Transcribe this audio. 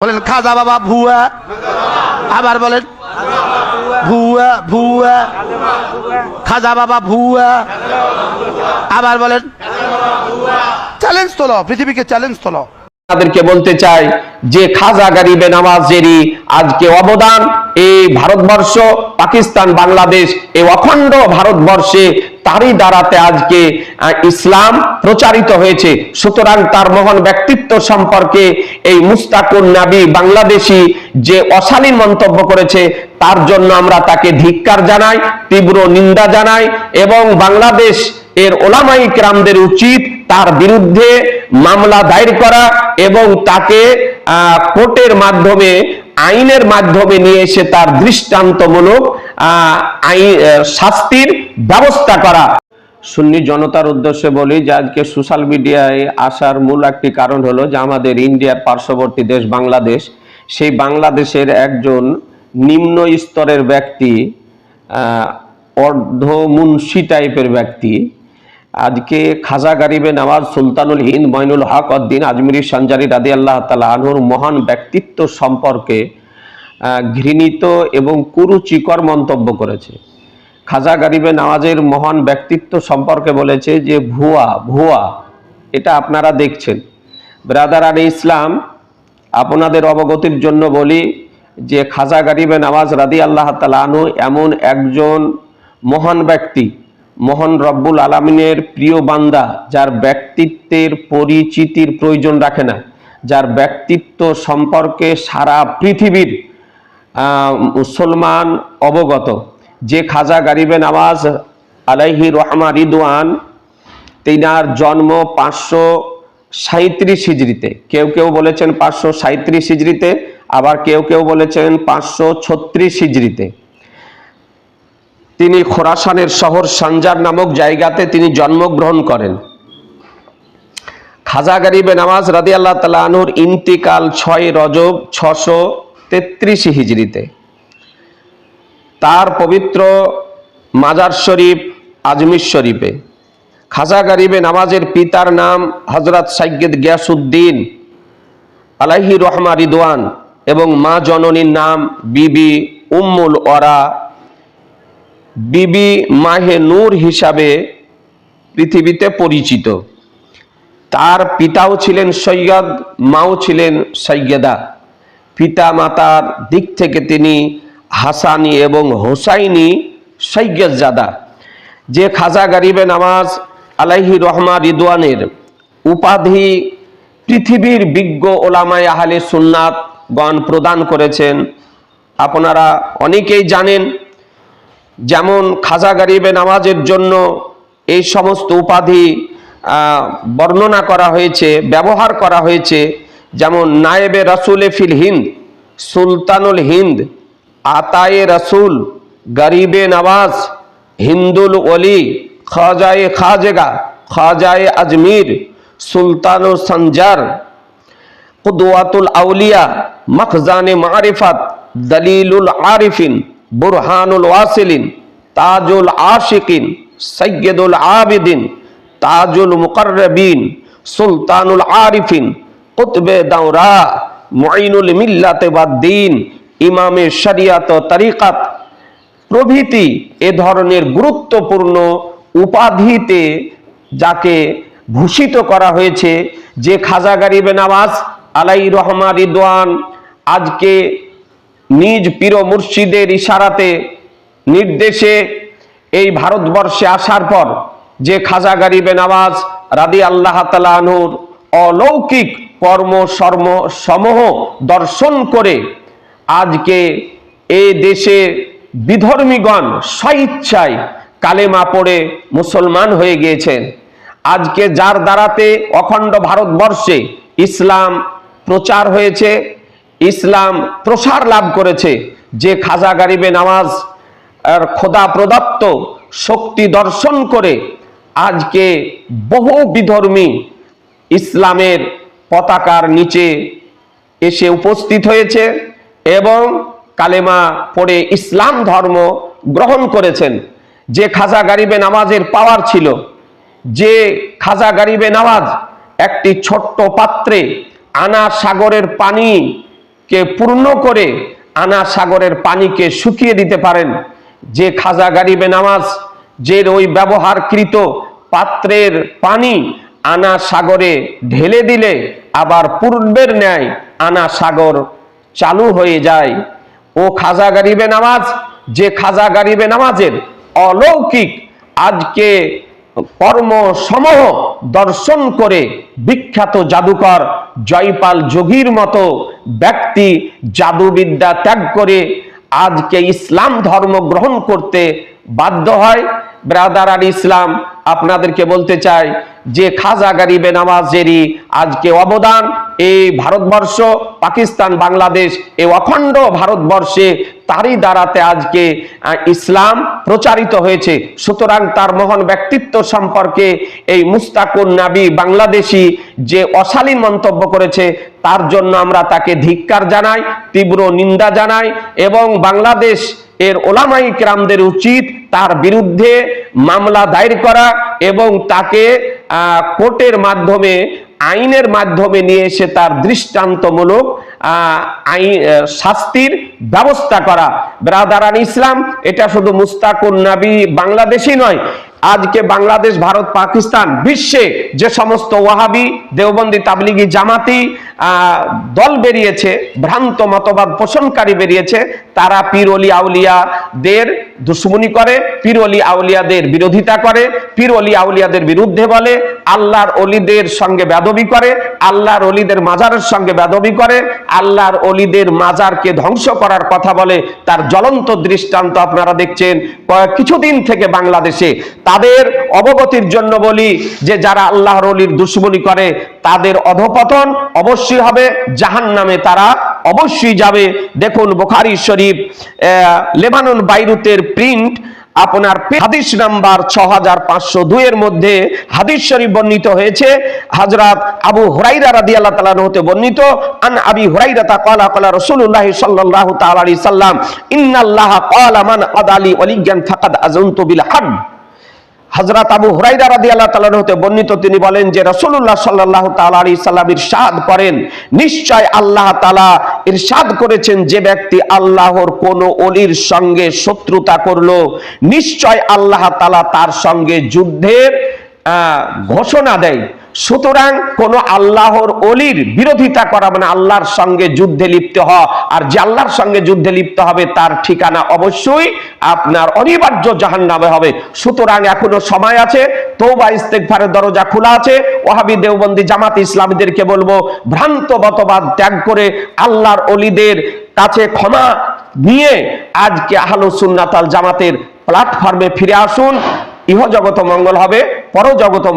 বলেন, খাজা বাবা, ভুয়া। আবার বলেন, ভুয়া ভুয়া। খাজা বাবা, ভুয়া। আবার বলেন চ্যালেঞ্জ তোলো পৃথিবীকে চ্যালেঞ্জ তোলো তাদেরকে বলতে চাই, যে খাজা গরিবে নামাজেরই আজকে অবদান, এই ভারতবর্ষ, পাকিস্তান, বাংলাদেশ, এই অখণ্ড ভারতবর্ষে তারই দ্বারাতে আজকে ইসলাম প্রচারিত হয়েছে। সুতরাং তার মহান ব্যক্তিত্ব সম্পর্কে এই মুস্তাকুর নাবি বাংলাদেশি যে অশালীন মন্তব্য করেছে, তার জন্য আমরা তাকে ধিক্কার জানাই, তীব্র নিন্দা জানাই এবং বাংলাদেশ এর ওলামাই ক্রামদের উচিত তার বিরুদ্ধে মামলা দায়ের করা এবং তাকে কোর্টের মাধ্যমে আইনের মাধ্যমে নিয়ে এসে তার দৃষ্টান্তমূলক শাস্তির ব্যবস্থা করা। সুন্নি জনতার উদ্দেশ্যে বলি যে আজকে সোশ্যাল মিডিয়ায় আসার মূল একটি কারণ হলো যে আমাদের ইন্ডিয়ার পার্শ্ববর্তী দেশ বাংলাদেশ সেই বাংলাদেশের একজন নিম্ন স্তরের ব্যক্তি আহ, অর্ধ মুন্সি টাইপের ব্যক্তি। আজকে খাজা গারিবে নামাজ সুলতানুল হিন্দ মইনুল হক উদ্দিন আজমিরি সঞ্জারি রাদি আল্লাহ তালা আনহুর মহান ব্যক্তিত্ব সম্পর্কে ঘৃণিত এবং কুরুচিকর মন্তব্য করেছে। খাজা গারিবে নওয়াজের মহান ব্যক্তিত্ব সম্পর্কে বলেছে যে, ভুয়া ভুয়া, এটা আপনারা দেখছেন। ব্রাদার আলী ইসলাম, আপনাদের অবগতির জন্য বলি যে, খাজা গারিবে নামাজ রাদি আল্লাহ তালা আনহু এমন একজন মহান ব্যক্তি মহান রব্বুল আলমিনের প্রিয় বান্দা, যার ব্যক্তিত্বের পরিচিতির প্রয়োজন রাখে না, যার ব্যক্তিত্ব সম্পর্কে সারা পৃথিবীর মুসলমান অবগত, যে খাজা গারিবে নওয়াজ আলাইহি রহমা রিদওয়ান, তিনার জন্ম পাঁচশো সাঁত্রিশ হিজড়িতে। কেউ কেউ বলেছেন পাঁচশো সাঁত্রিশ হিজড়িতে, আবার কেউ কেউ বলেছেন পাঁচশো ছত্রিশ হিজড়িতে। তিনি খোরাসানের শহর সানজার নামক জায়গাতে তিনি জন্মগ্রহণ করেন। খাজা গরিবে নামাজ রাদি আল্লাহ তালা ইন্তিকাল ছয় রজব ছশো তেত্রিশ হিজড়িতে। তার পবিত্র মাজার শরীফ আজমির শরীফে। খাজা গরিবে নামাজের পিতার নাম হজরত সাইয়্যদ গিয়াসুদ্দিন আলাইহি রহমা রিদওয়ান এবং মা জননীর নাম বিবি উম্মুল ওরা বিবি মাহে নূর হিসাবে পৃথিবীতে পরিচিত। তার পিতাও ছিলেন সৈয়দ, মাও ছিলেন সৈয়দা। পিতা মাতার দিক থেকে তিনি হাসানি এবং হোসাইনি সৈয়দজাদা। যে খাজা গরিবে নামাজ আলাইহি রহমা রিদওয়ানের উপাধি পৃথিবীর বিজ্ঞ ওলামায় আহলে সুন্নাত গণ প্রদান করেছেন। আপনারা অনেকেই জানেন যেমন খাজা গরিবে নামাজের জন্য এই সমস্ত উপাধি বর্ণনা করা হয়েছে, ব্যবহার করা হয়েছে, যেমন নায়েবে রসুলে ফিল হিন্দ, সুলতানুল হিন্দ, আতায়ে রসুল, গরিবে নওয়াজ হিন্দুল ওলি, খাজায়ে খাজেগা, খাজায়ে আজমির সুলতানুল সঞ্জার, কুদওয়াতুল আউলিয়া, মখজানে মারিফাত, দলিলুল আরিফিন। বুরহানুল ওয়াসিলিন, তাজুল আশিকিন সৈয়দুল আবিদিন, তাজুল মুকরবিন সুলতানুল আরিফিন, কুতবে দাওরা, মুঈনুল মিল্লাতে বাদ্দিন ইমামে শরিয়াত তরিকাত। প্রভৃতি এ ধরনের গুরুত্বপূর্ণ উপাধিতে যাকে ভূষিত করা হয়েছে, যে খাজা গারিবে নওয়াজ আলাই রহমা রিদওয়ান, আজকে নিজ পীর মুর্শিদের ইশারাতে নির্দেশে এই ভারতবর্ষে আসার পর যে খাজা গরিবে নওয়াজ রাদি আল্লাহ তালাহুর অলৌকিক কর্ম, সর্ম, সমূহ দর্শন করে আজকে এ দেশে বিধর্মীগণ স্বইচ্ছায় কালেমা পড়ে মুসলমান হয়ে গিয়েছেন। আজকে যার দ্বারাতে অখণ্ড ভারতবর্ষে ইসলাম প্রচার হয়েছে ইসলাম প্রসার লাভ করেছে। যে খাজা গারিবে নামাজ আর খোদা প্রদত্ত শক্তি দর্শন করে আজকে বহু বিধর্মী ইসলামের পতাকার নিচে এসে উপস্থিত হয়েছে এবং কালেমা পড়ে ইসলাম ধর্ম গ্রহণ করেছেন। যে খাজা গারিবে নামাজের পাওয়ার ছিল, যে খাজা গারিবে নামাজ একটি ছোট্ট পাত্রে আনা সাগরের পানি কে পূর্ণ করে আনা সাগরের পানিকে শুকিয়ে দিতে পারেন। যে খাজা গারিবে নামাজ, যে ওই ব্যবহারকৃত পাত্রের পানি আনা সাগরে ঢেলে দিলে আবার পূর্বের ন্যায় আনা সাগর চালু হয়ে যায়। ও খাজা গারিবে নামাজ, যে খাজা গারিবে নামাজের অলৌকিক আজকে কর্ম সমূহ দর্শন করে বিখ্যাত জাদুকর জয়পাল যোগীর মতো ব্যক্তি জাদুবিদ্যা ত্যাগ করে আজকে ইসলাম ধর্ম গ্রহণ করতে বাধ্য হয়। ব্রাদার আর ইসলাম আপনাদেরকে বলতে চাই যে খাজা গারিবে নামাজেরই আজকে অবদান এই ভারতবর্ষ, পাকিস্তান, বাংলাদেশ এই অখণ্ড ভারতবর্ষে তারই দ্বারাতে আজকে ইসলাম প্রচারিত হয়েছে। সুতরাং তার মহান ব্যক্তিত্ব সম্পর্কে এই মুস্তাকুর নাবি বাংলাদেশি যে অশালীন মন্তব্য করেছে, তার জন্য আমরা তাকে ধিক্কার জানাই, তীব্র নিন্দা জানাই এবং বাংলাদেশ এর ওলামাই ক্রামদের উচিত তার বিরুদ্ধে মামলা দায়ের করা এবং তাকে কোর্টের মাধ্যমে, আইনের মাধ্যমে নিয়ে এসে তার দৃষ্টান্তমূলক শাস্তির ব্যবস্থা করা। ব্রাদারান ইসলাম, এটা শুধু মুস্তাকুন নাবি বাংলাদেশই নয় আজকে বাংলাদেশ, ভারত, পাকিস্তান, বিশ্বে যে সমস্ত ওয়াহাবি, দেওবন্দি, তাবলিগি জামাতি দল বেরিয়েছে, ভ্রান্ত মতবাদ পোষণকারী বেরিয়েছে, তারা পীর অলি আউলিয়াদের দুশ্মনী করে, পীর অলি আউলিয়াদের বিরোধিতা করে, পীর অলি আউলিয়াদের বিরুদ্ধে বলে আল্লাহর অলিদের সঙ্গে বেদবি করে, আল্লাহর অলিদের মাজারের সঙ্গে বেদবি করে, আল্লাহর অলিদের মাজারকে ধ্বংস করার কথা বলে তার জ্বলন্ত দৃষ্টান্ত আপনারা দেখছেন। কিছুদিন থেকে বাংলাদেশে তাদের অবগতির জন্য বলি যে যারা আল্লাহর অলির দুশ্মনী করে, তাদের অধপতন অবশ্যই হবে জাহান নামে তারা অবশ্যই যাবে। দেখুন বোখারি শরীফ লেবানন, বাইরুতের প্রিন্ট আপনার হাদিস নাম্বার ছ হাজার পাঁচশো দুইয়ের মধ্যে হাদিস শরীফ বর্ণিত হয়েছে। হাজরাত আবু হুরাইরা রাদি আল্লাহ তালান হতে বর্ণিত, আন আবি হুরাইরা তা কলা কলা রসুল্লাহ সাল্লাহ তালি সাল্লাম, ইন্নাল্লাহ কলা মান আদালি অলিজ্ঞান ফাকাদ আজন্ত বিল হাদ হযরত আবু হুরাইরা রাদি আল্লাহ তালার হতে বর্ণিত, তিনি বলেন যে রসুল্লাহ সাল্লাহ তালা সাল্লাম ইরশাদ করেন। নিশ্চয় আল্লাহ তালা ইরশাদ করেছেন যে ব্যক্তি আল্লাহর কোন অলির সঙ্গে শত্রুতা করল। নিশ্চয় আল্লাহ তালা তার সঙ্গে যুদ্ধের ঘোষণা দেয়। সুতরাং কোন আল্লাহর অলির বিরোধিতা করা মানে আল্লাহর সঙ্গে যুদ্ধে লিপ্ত হওয়া। আর যে আল্লাহর সঙ্গে যুদ্ধে লিপ্ত হবে, তার ঠিকানা অবশ্যই আপনার অনিবার্য জাহান নামে হবে। সুতরাং এখনও সময় আছে তৌবা ইস্তেগফারের দরজা খোলা আছে। ওহাবি দেওবন্দি জামাত ইসলামীদেরকে বলব, ভ্রান্ত মতবাদ ত্যাগ করে আল্লাহর অলিদের কাছে ক্ষমা নিয়ে আজকে আহলো সুন্নাতাল জামাতের প্ল্যাটফর্মে ফিরে আসুন। ইহ জগত মঙ্গল হবে পরজগত মঙ্গল